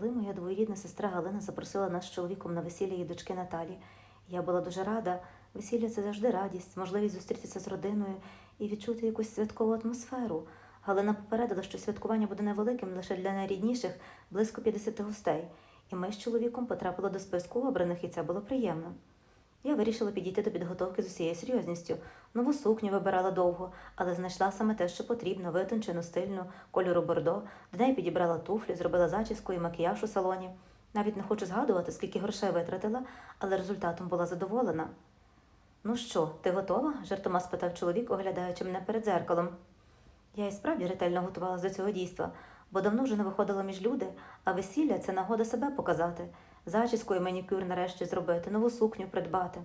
Коли моя двоюрідна сестра Галина запросила нас з чоловіком на весілля її дочки Наталі, я була дуже рада. Весілля це завжди радість, можливість зустрітися з родиною і відчути якусь святкову атмосферу. Галина попередила, що святкування буде невеликим лише для найрідніших, близько 50 гостей. І ми з чоловіком потрапили до списку обраних, і це було приємно. Я вирішила підійти до підготовки з усією серйозністю. Нову сукню вибирала довго, але знайшла саме те, що потрібно, витончену, стильну, кольору бордо. До неї підібрала туфлі, зробила зачіску і макіяж у салоні. Навіть не хочу згадувати, скільки грошей витратила, але результатом була задоволена. Ну що, ти готова? жартома спитав чоловік, оглядаючи мене перед зеркалом. Я і справді ретельно готувалася до цього дійства, бо давно вже не виходила між люди, а весілля це нагода себе показати, зачіску і манікюр нарешті зробити, нову сукню придбати.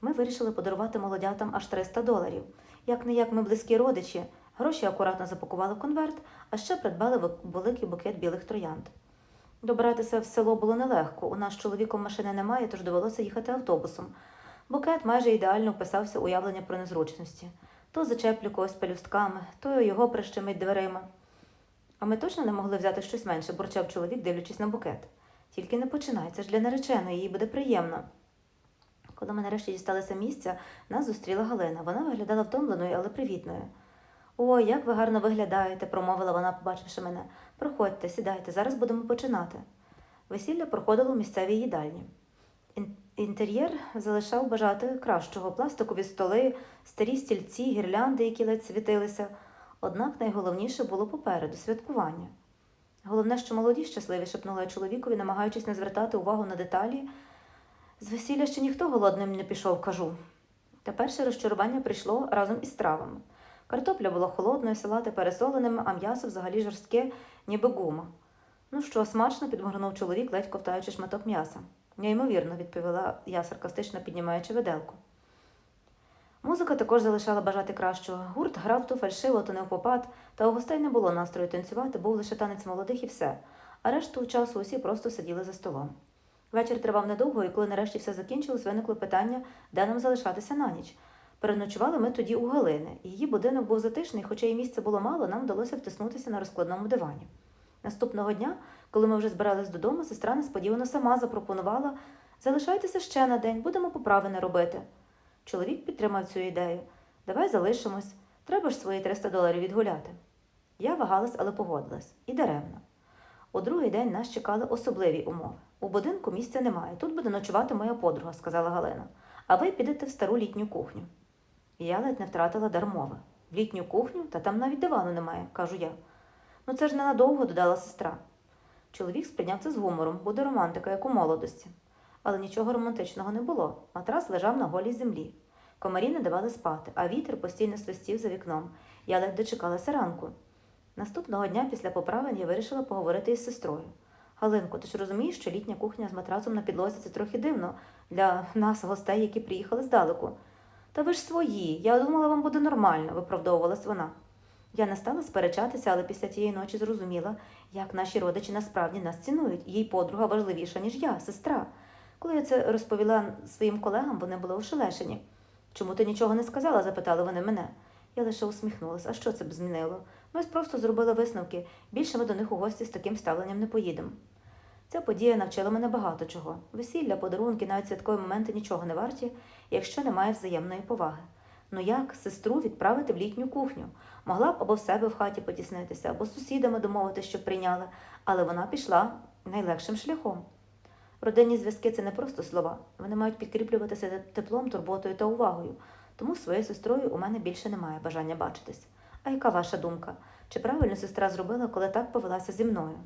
Ми вирішили подарувати молодятам аж 300 доларів. Як не як ми близькі родичі. Гроші акуратно запакували в конверт, а ще придбали великий букет білих троянд. Добиратися в село було нелегко. У нас з чоловіком машини немає, тож довелося їхати автобусом. Букет майже ідеально вписався уявлення про незручності. То зачеплю когось пелюстками, то його прищемить дверима. А ми точно не могли взяти щось менше, бурчав чоловік, дивлячись на букет. Тільки не починай, це ж для нареченої, їй буде приємно. Коли ми нарешті дісталися місця, нас зустріла Галина. Вона виглядала втомленою, але привітною. Ой, як ви гарно виглядаєте, промовила вона, побачивши мене. Проходьте, сідайте, зараз будемо починати. Весілля проходило у місцевій їдальні. Ін- Інтер'єр залишав бажати кращого пластикові столи, старі стільці, гірлянди, які ледь світилися. Однак найголовніше було попереду святкування. Головне, що молоді щасливі, шепнула я чоловікові, намагаючись не звертати увагу на деталі. З весілля ще ніхто голодним не пішов, кажу. Та перше розчарування прийшло разом із травами. Картопля була холодною, салати пересоленими, а м'ясо взагалі жорстке, ніби гума. Ну що, смачно, підморгнув чоловік, ледь ковтаючи шматок м'яса. Неймовірно, відповіла я, саркастично піднімаючи виделку. Музика також залишала бажати кращого. Гурт грав то фальшиво, то не в попад, та у гостей не було настрою танцювати, був лише танець молодих і все. А решту часу усі просто сиділи за столом. Вечір тривав недовго, і коли нарешті все закінчилось, виникло питання, де нам залишатися на ніч. Переночували ми тоді у Галини. Її будинок був затишний, хоча і місця було мало, нам вдалося втиснутися на розкладному дивані. Наступного дня, коли ми вже збирались додому, сестра несподівано сама запропонувала залишайтеся ще на день, будемо поправини робити. Чоловік підтримав цю ідею. Давай залишимось. Треба ж свої 300 доларів відгуляти. Я вагалась, але погодилась. І даремно. У другий день нас чекали особливі умови. У будинку місця немає. Тут буде ночувати моя подруга, сказала Галина. А ви підете в стару літню кухню. Я ледь не втратила дар мови. В літню кухню, та там навіть дивану немає, кажу я. Ну це ж ненадовго, додала сестра. Чоловік сприйняв це з гумором, буде романтика, як у молодості. Але нічого романтичного не було. Матрас лежав на голій землі. Комарі не давали спати, а вітер постійно свистів за вікном. Я ледь дочекалася ранку. Наступного дня після поправин я вирішила поговорити із сестрою. Галинко, ти ж розумієш, що літня кухня з матрасом на підлозі це трохи дивно для нас, гостей, які приїхали здалеку. Та ви ж свої, я думала, вам буде нормально, виправдовувалась вона. Я не стала сперечатися, але після тієї ночі зрозуміла, як наші родичі насправді нас цінують. Їй подруга важливіша, ніж я, сестра. Коли я це розповіла своїм колегам, вони були ошелешені. Чому ти нічого не сказала? запитали вони мене. Я лише усміхнулася. А що це б змінило? Ми просто зробили висновки. Більше ми до них у гості з таким ставленням не поїдемо. Ця подія навчила мене багато чого. Весілля, подарунки, навіть святкові моменти нічого не варті, якщо немає взаємної поваги. Ну як сестру відправити в літню кухню? Могла б або в себе в хаті потіснитися, або з сусідами домовитися, щоб прийняли, але вона пішла найлегшим шляхом. Родинні зв'язки це не просто слова, вони мають підкріплюватися теплом, турботою та увагою. Тому з своєю сестрою у мене більше немає бажання бачитись. А яка ваша думка? Чи правильно сестра зробила, коли так повелася зі мною?